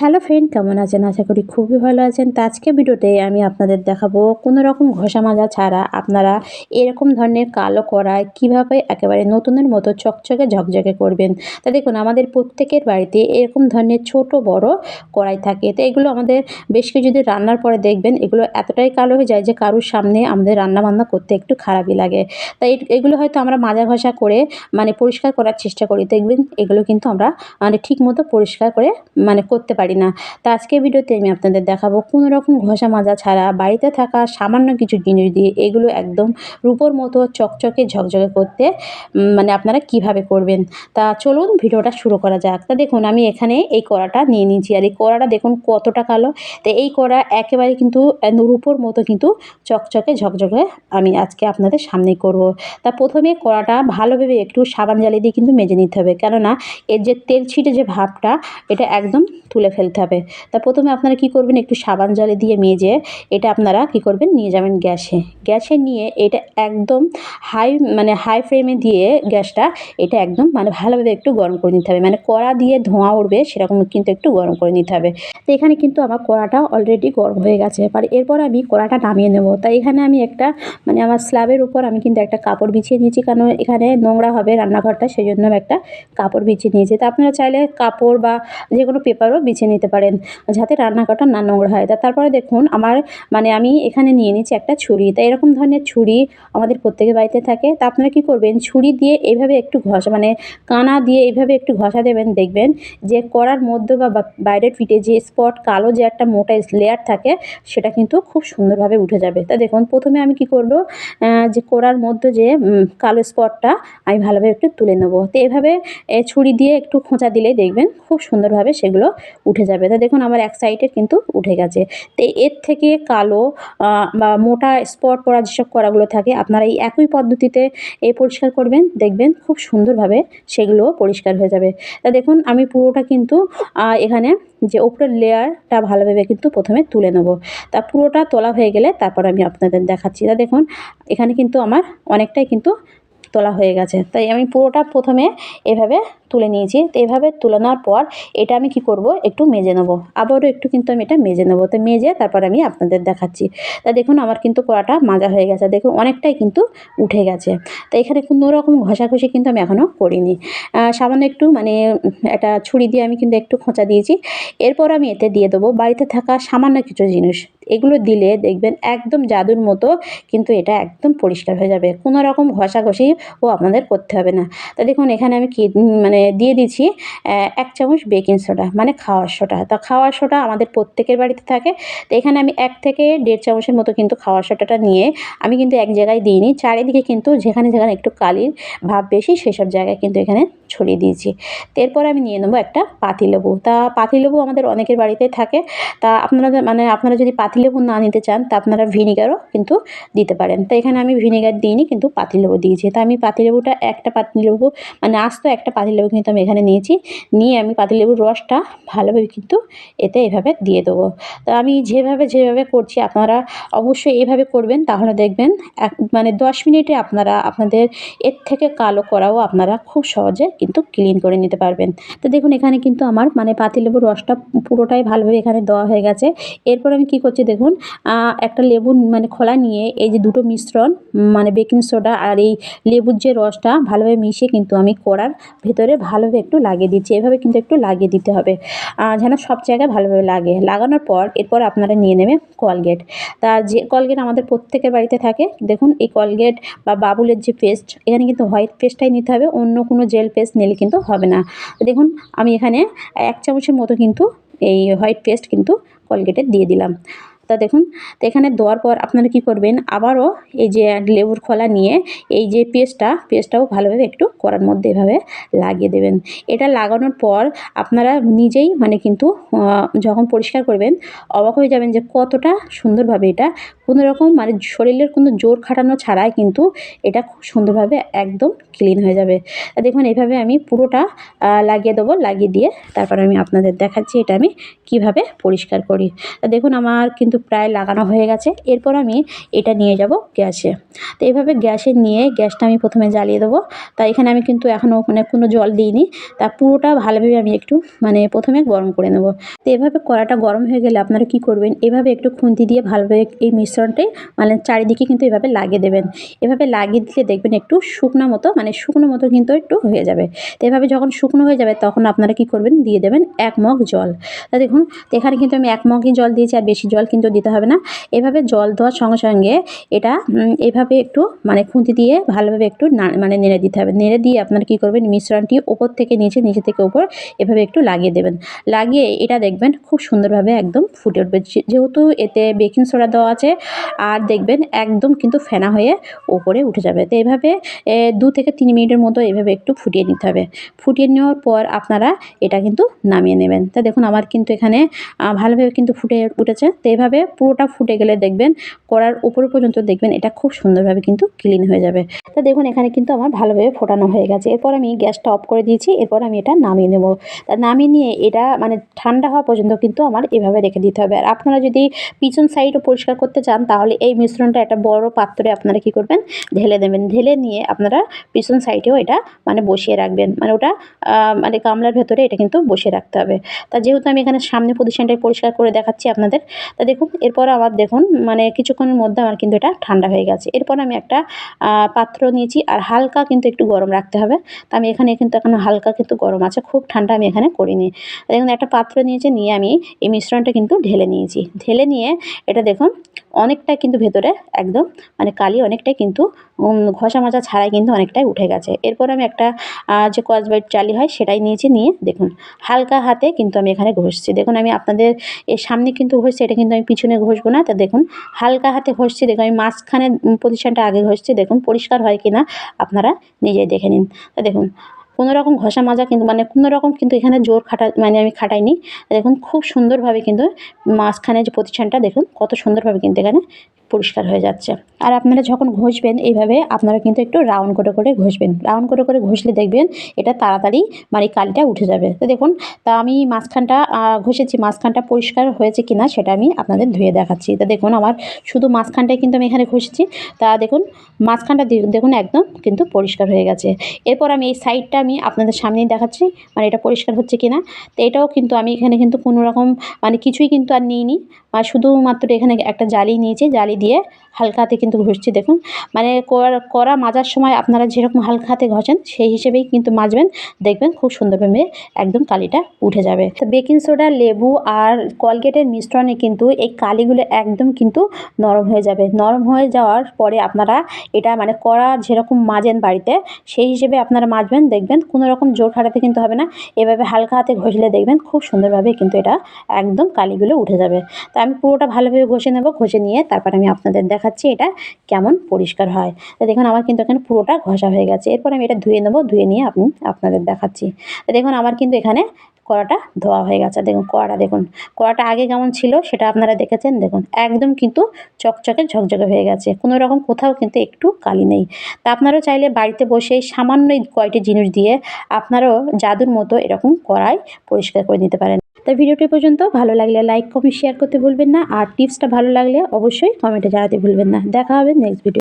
Hello friend, কেমন আছেন? আশা করি খুবই ভালো আছেন। তো আজকে ভিডিওতে আমি আপনাদের দেখাবো কোনো রকম ঘষা মাজা ছাড়া আপনারা এরকম ধরনের কালো কড়াই কীভাবে একেবারে নতুনের মতো চকচকে ঝকঝকে করবেন। তা দেখুন, আমাদের প্রত্যেকের বাড়িতে এরকম ধরনের ছোট বড় কড়াই থাকে। তো এগুলো আমাদের বেশ কিছু যদি রান্নার পরে দেখবেন এগুলো এতটাই কালো হয়ে যায় যে কারুর সামনে আমাদের রান্না বান্না করতে একটু খারাপই লাগে। তাই এগুলো হয়তো আমরা মাজা ঘষা করে মানে পরিষ্কার করার চেষ্টা করি। দেখবেন এগুলো কিন্তু আমরা মানে ঠিক মতো পরিষ্কার করে মানে করতে পারি না। তো আজকে ভিডিওতে আমি আপনাদের দেখাবো কোনো রকম ঘষা মাজা ছাড়া বাড়িতে থাকা সামান্য কিছু জিনিস দিয়ে এগুলো একদম রূপোর মতো চকচকে ঝকঝকে করতে মানে আপনারা কীভাবে করবেন। তা চলুন ভিডিওটা শুরু করা যাক। তা দেখুন, আমি এখানে এই কড়াটা নিয়ে নিয়েছি। আর এই কড়াটা দেখুন কতটা কালো। তো এই কড়া একেবারে কিন্তু রূপোর মতো কিন্তু চকচকে ঝকঝকে আমি আজকে আপনাদের সামনেই করব। তা প্রথমে কড়াটা ভালোভাবে একটু সাবান জ্বালিয়ে দিয়ে কিন্তু মেজে নিতে হবে। কেননা এর যে তেল ছিটে যে ভাবটা, এটা একদম তুলে ফেলতে হবে। তা প্রথমে আপনারা কি করবেন? একটু সাবান জলে দিয়ে মেজে এটা আপনারা কি করবেন? নিয়ে যাবেন গ্যাসে। গ্যাসে নিয়ে এটা একদম হাই মানে হাই ফ্লেমে দিয়ে গ্যাসটা এটা একদম মানে ভালোভাবে একটু গরম করে নিতে হবে। মানে কড়া দিয়ে ধোঁয়া উঠবে সেরকম কিন্তু একটু গরম করে নিতে হবে। তো এখানে কিন্তু আমার কড়াটা অলরেডি গরম হয়ে গেছে। আর এরপর আমি কড়াটা নামিয়ে নেব। তাই এখানে আমি একটা মানে আমার স্ল্যাবের উপর আমি কিন্তু একটা কাপড় বিছিয়ে নিয়েছি। কারণ এখানে নোংরা হবে রান্নাঘরটা সেই জন্য আমি একটা কাপড় বিছিয়ে নিয়েছি। তা আপনারা চাইলে কাপড় বা যে কোনো পেপারও বিছিয়ে নিতে পারেন। যাতে রান্নাঘরটা না নোংরা হয়। তারপরে দেখুন, আমার মানে আমি এখানে নিয়ে নিচ্ছি একটা ছুরি। তা এরকম ধরনের ছুরি আমাদের প্রত্যেকের বাড়িতে থাকে। তা আপনারা কী করবেন, ছুরি দিয়ে এইভাবে একটু ঘষা মানে কানা দিয়ে এইভাবে একটু ঘষা দেবেন, দেখবেন যে করার মধ্যে বা বাইরের ফিটে যে স্পট কালো যে একটা মোটা লেয়ার থাকে, সেটা কিন্তু খুব সুন্দরভাবে উঠে যাবে। তা দেখুন, প্রথমে আমি কি করব যে কড়ার মধ্যে যে কালো স্পটটা আমি ভালোভাবে একটু তুলে নেব। তো এভাবে ছুরি দিয়ে একটু খোঁচা দিলেই দেখবেন খুব সুন্দরভাবে সেগুলো উঠে যাবে। তা দেখুন আমার এক সাইডের কিন্তু উঠে গেছে। তো এর থেকে কালো বা মোটা স্পট পড়া যেসব করাগুলো থাকে, আপনারা এই একই পদ্ধতিতে এই পরিষ্কার করবেন, দেখবেন খুব সুন্দরভাবে সেগুলো পরিষ্কার হয়ে যাবে। তা দেখুন আমি পুরোটা কিন্তু এখানে যে ওপরের লেয়ারটা ভালোভাবে কিন্তু প্রথমে তুলে নেব। তা পুরোটা তোলা হয়ে গেলে তারপর আমি আপনাদের দেখাচ্ছি। তা দেখুন এখানে কিন্তু আমার অনেকটাই কিন্তু তোলা হয়ে গেছে। তাই আমি পুরোটা প্রথমে এভাবে তুলে নিয়েছি। তো এভাবে তুলে নেওয়ার পর এটা আমি কি করব? একটু মেজে নেব। আবারও একটু কিন্তু আমি এটা মেজে নেব। তো মেজে তারপর আমি আপনাদের দেখাচ্ছি। তা দেখুন আমার কিন্তু কড়াটা মাজা হয়ে গেছে। দেখুন অনেকটাই কিন্তু উঠে গেছে। তো এখানে কোনো রকম ঘষাঘষি কিন্তু আমি এখনও করিনি। সামান্য একটু মানে একটা ছুরি দিয়ে আমি কিন্তু একটু খোঁচা দিয়েছি। এরপর আমি এতে দিয়ে দেবো বাড়িতে থাকা সামান্য কিছু জিনিস। এগুলো দিলে দেখবেন একদম জাদুর মতো কিন্তু এটা একদম পরিষ্কার হয়ে যাবে। কোনো রকম ঘষাঘষি ও আপনাদের করতে হবে না। তা দেখুন এখানে আমি কি মানে দিয়ে দিচ্ছি এক চামচ বেকিং সোডা মানে খাওয়ার সোডা তো খাওয়ার সোডা আমাদের প্রত্যেকের বাড়িতে থাকে। তো এখানে আমি এক থেকে দেড় চামচের মতো কিন্তু খাওয়ার সোডাটা নিয়ে আমি কিন্তু এক জায়গায় দিইনি। চারিদিকে কিন্তু যেখানে যেখানে একটু কালির ভাব বেশি, সেসব জায়গায় কিন্তু এখানে ছড়িয়ে দিয়েছি। এরপর আমি নিয়ে নেব একটা পাতিলেবু। তা পাতিলেবু আমাদের অনেকের বাড়িতে থাকে। তা আপনারা মানে আপনারা যদি পাতিলেবু না নিতে চান, তা আপনারা ভিনিগারও কিন্তু দিতে পারেন। তো এখানে আমি ভিনিগার দিইনি, কিন্তু পাতিলেবু দিয়েছি। তা আমি পাতিলেবুটা একটা পাতিলেবু মানে আস্ত একটা পাতিলেবু কিন্তু আমি এখানে নিয়েছি। নিয়ে আমি পাতিলেবুর রসটা ভালোভাবে কিন্তু এতে এভাবে দিয়ে দেবো। তো আমি যেভাবে যেভাবে করছি, আপনারা অবশ্যই এভাবে করবেন। তাহলে দেখবেন, এক মানে দশ মিনিটে আপনারা, আপনাদের এর থেকে কালো করাও আপনারা খুব সহজে কিন্তু ক্লিন করে নিতে পারবেন। তো দেখুন, এখানে কিন্তু আমার মানে পাতিলেবুর রসটা পুরোটাই ভালোভাবে এখানে দেওয়া হয়ে গেছে। এরপর আমি কি করছি দেখুন একটা লেবু মানে খোলা নিয়ে এই যে দুটো মিশ্রণ মানে বেকিং সোডা আর এই লেবুর যে রসটা ভালোভাবে মিশিয়ে কিন্তু আমি কড়ার ভেতরে ভালোভাবে একটু লাগিয়ে দিচ্ছি। এভাবে কিন্তু একটু লাগিয়ে দিতে হবে। যেন সব জায়গায় ভালোভাবে লাগে। লাগানোর পর এরপর আপনারা নিয়ে নেবে কলগেট। তা যে কলগেট আমাদের প্রত্যেকের বাড়িতে থাকে। দেখুন, এই কলগেট বা বাবুলের যে পেস্ট এখানে কিন্তু হোয়াইট পেস্টটাই নিতে হবে। অন্য কোনো জেল পেস্ট নিলে কিন্তু হবে না। দেখুন, আমি এখানে এক চামচের মতো কিন্তু এই হোয়াইট পেস্ট কিন্তু কলগেটে দিয়ে দিলাম। তা দেখুন, তো এখানে দেওয়ার পর আপনারা কী করবেন, আবারও এই যে লেবুর খোলা নিয়ে এই যে পেস্টটা, পেস্টটাও ভালোভাবে একটু করার মধ্যে এভাবে লাগিয়ে দেবেন। এটা লাগানোর পর আপনারা নিজেই মানে কিন্তু যখন পরিষ্কার করবেন, অবাক হয়ে যাবেন যে কতটা সুন্দরভাবে এটা কোনো রকম মানে শরীরের কোনো জোর খাটানো ছাড়াই কিন্তু এটা খুব সুন্দরভাবে একদম ক্লিন হয়ে যাবে। দেখুন এইভাবে আমি পুরোটা লাগিয়ে দেবো, লাগিয়ে দিয়ে তারপর আমি আপনাদের দেখাচ্ছি এটা আমি কীভাবে পরিষ্কার করি। দেখুন, আমার কিন্তু প্রায় লাগানো হয়ে গেছে। এরপর আমি এটা নিয়ে যাব গ্যাসে। তো এইভাবে গ্যাসে নিয়ে গ্যাসটা আমি প্রথমে জ্বালিয়ে দেবো। তা এখানে আমি কিন্তু এখনও মানে কোনো জল দিইনি। তা পুরোটা ভালোভাবে আমি একটু মানে প্রথমে গরম করে নেব। তো এভাবে কড়াটা গরম হয়ে গেলে আপনারা কি করবেন? এভাবে একটু খুন্তি দিয়ে ভালোভাবে এই মিশ্রণটাই মানে চারিদিকে কিন্তু এভাবে লাগিয়ে দেবেন। এভাবে লাগিয়ে দিলে দেখবেন একটু শুকনো মতো মানে শুকনো মতো কিন্তু একটু হয়ে যাবে। তো এভাবে যখন শুকনো হয়ে যাবে, তখন আপনারা কি করবেন? দিয়ে দেবেন এক মগ জল। তা দেখুন এখানে কিন্তু আমি এক মগই জল দিয়েছি, আর বেশি জল কিন্তু দিতে হবে না। এভাবে জল দেওয়ার সঙ্গে সঙ্গে এটা এভাবে একটু মানে খুন্তি দিয়ে ভালোভাবে একটু মানে নেড়ে দিতে হবে। নেড়ে দিয়ে আপনারা কী করবেন? মিশ্রণটি ওপর থেকে নিচে নিচে থেকে ওপর এভাবে একটু লাগিয়ে দেবেন। লাগিয়ে এটা দেখবেন খুব সুন্দরভাবে একদম ফুটে উঠবে। যেহেতু এতে বেকিং সোডা দেওয়া আছে আর দেখবেন একদম কিন্তু ফেনা হয়ে ওপরে উঠে যাবে। তো এভাবে দু থেকে তিন মিনিটের মতো এভাবে একটু ফুটিয়ে নিতে হবে। ফুটিয়ে নেওয়ার পর আপনারা এটা কিন্তু নামিয়ে নেবেন। তা দেখুন আমার কিন্তু এখানে ভালোভাবে কিন্তু ফুটে উঠেছে। তো এভাবে পুরোটা ফুটে গেলে দেখবেন, করার উপর পর্যন্ত দেখবেন এটা খুব সুন্দরভাবে কিন্তু ক্লিন হয়ে যাবে। তা দেখুন এখানে কিন্তু আমার ভালোভাবে ফোটানো হয়ে গেছে। এরপর আমি গ্যাসটা অফ করে দিয়েছি, এরপর আমি এটা নামিয়ে নেব। তা নামিয়ে নিয়ে এটা মানে ঠান্ডা হওয়া পর্যন্ত কিন্তু আমার এভাবে রেখে দিতে হবে। আর আপনারা যদি পিছন সাইডও পরিষ্কার করতে চান তাহলে এই মিশ্রণটা একটা বড় পাত্রে আপনারা কি করবেন? ঢেলে দেবেন। ঢেলে নিয়ে আপনারা পিছন সাইডেও এটা মানে বসিয়ে রাখবেন। মানে ওটা মানে গামলার ভেতরে এটা কিন্তু বসিয়ে রাখতে হবে। তা যেহেতু আমি এখানে সামনে পজিশনটাই পরিষ্কার করে দেখাচ্ছি আপনাদের, তা দেখুন, এরপর আবার দেখুন মানে কিছুক্ষণের মধ্যে আমার কিন্তু এটা ঠান্ডা হয়ে গেছে। এরপর আমি একটা পাত্র নিয়েছি আর হালকা কিন্তু একটু গরম রাখতে হবে। তা আমি এখানে কিন্তু এখন হালকা কিন্তু গরম আছে, খুব ঠান্ডা আমি এখানে করিনি। দেখুন, একটা পাত্র নিয়েছি, নিয়ে আমি এই মিশ্রণটা কিন্তু ঢেলে নিয়েছি। ঢেলে নিয়ে এটা দেখুন অনেকটাই কিন্তু ভেতরে একদম মানে কালি অনেকটাই কিন্তু ঘষা মাজা ছাড়াই কিন্তু অনেকটাই উঠে গেছে। এরপর আমি একটা যে কসবাইট চালি হয় সেটাই নিয়েছি, নিয়ে দেখুন, হালকা হাতে কিন্তু আমি এখানে ঘষছি। দেখুন আমি আপনাদের এর সামনে কিন্তু ঘষছি, এটা কিন্তু আমি পিছনে ঘষবো না। তা দেখুন, হালকা হাতে ঘষছি, দেখুন আমি মাঝখানে পজিশনটা আগে ঘষছি। দেখুন পরিষ্কার হয় কি না আপনারা নিজেই দেখে নিন। তা দেখুন কোনো রকম ঘষা মাজা কিন্তু মানে কোনো রকম কিন্তু এখানে জোর খাটা মানে আমি খাটাইনি। দেখুন, খুব সুন্দরভাবে কিন্তু মাঝখানে যে প্রতিষ্ঠানটা, দেখুন, কত সুন্দরভাবে কিন্তু এখানে পরিষ্কার হয়ে যাচ্ছে। আর আপনারা যখন ঘষবেন, এইভাবে আপনারা কিন্তু একটু রাউন্ড করে করে ঘষবেন। রাউন্ড করে করে ঘষলে দেখবেন এটা তাড়াতাড়ি মানে কালিটা উঠে যাবে। তো দেখুন, তা আমি মাঝখানটা ঘষেছি। মাঝখানটা পরিষ্কার হয়েছে কিনা সেটা আমি আপনাদের ধুয়ে দেখাচ্ছি। তা দেখুন, আমার শুধু মাঝখানটাই কিন্তু আমি এখানে ঘষেছি। তা দেখুন, মাঝখানটা দেখুন একদম কিন্তু পরিষ্কার হয়ে গেছে। এরপর আমি এই সাইডটা আমি আপনাদের সামনেই দেখাচ্ছি মানে এটা পরিষ্কার হচ্ছে কিনা। তো এটাও কিন্তু আমি এখানে কিন্তু কোনো রকম মানে কিছুই কিন্তু আর নিইনি। আর শুধুমাত্র এখানে একটা জালি নিয়েছি। জালি দিয়ে হালকা হাতে কিন্তু ঘষছি, দেখুন। মানে কড়া মাজার সময় আপনারা যেরকম হালকা হাতে ঘষেন, সেই হিসেবেই কিন্তু মাজবেন। দেখবেন খুব সুন্দরভাবে একদম কালিটা উঠে যাবে। তো বেকিং সোডা, লেবু আর কলগেটের মিশ্রণে কিন্তু এই কালিগুলো একদম কিন্তু নরম হয়ে যাবে। নরম হয়ে যাওয়ার পরে আপনারা এটা মানে কড়া যেরকম মাজেন বাড়িতে, সেই হিসেবে আপনারা মাজবেন। দেখবেন কোনো রকম জোর খাটাতে কিন্তু হবে না। এভাবে হালকা হাতে ঘষলে দেখবেন খুব সুন্দরভাবে কিন্তু এটা একদম কালিগুলো উঠে যাবে। তো আমি পুরোটা ভালোভাবে ঘষে নেব, ঘষে নিয়ে তারপর আমি আপনাদের দেখাচ্ছি এটা কেমন পরিষ্কার হয়। তো দেখুন, আমার কিন্তু এখানে পুরোটা ঘষা হয়ে গেছে। এরপর আমি এটা ধুয়ে নেব, ধুয়ে নিয়ে আপনি আপনাদের দেখাচ্ছি। তো দেখুন, আমার কিন্তু এখানে কড়াটা ধোয়া হয়ে গেছে। দেখুন, কড়াটা দেখুন, কড়াটা আগে কেমন ছিল সেটা আপনারা দেখেছেন? দেখুন, একদম কিন্তু চকচকে ঝকঝকে হয়ে গেছে। কোনো রকম কোথাও কিন্তু একটু কালি নেই। তা আপনারাও চাইলে বাড়িতে বসে সামান্য কয়টি জিনিস দিয়ে আপনারাও জাদুর মতো এরকম কড়াই পরিষ্কার করে নিতে পারেন। তাই ভিডিওটি পর্যন্ত ভালো লাগলে লাইক কমেন্ট শেয়ার করতে ভুলবেন না। আর টিপসটা ভালো লাগলে অবশ্যই কমেন্টে জানাতে ভুলবেন না। দেখা হবে নেক্সট ভিডিও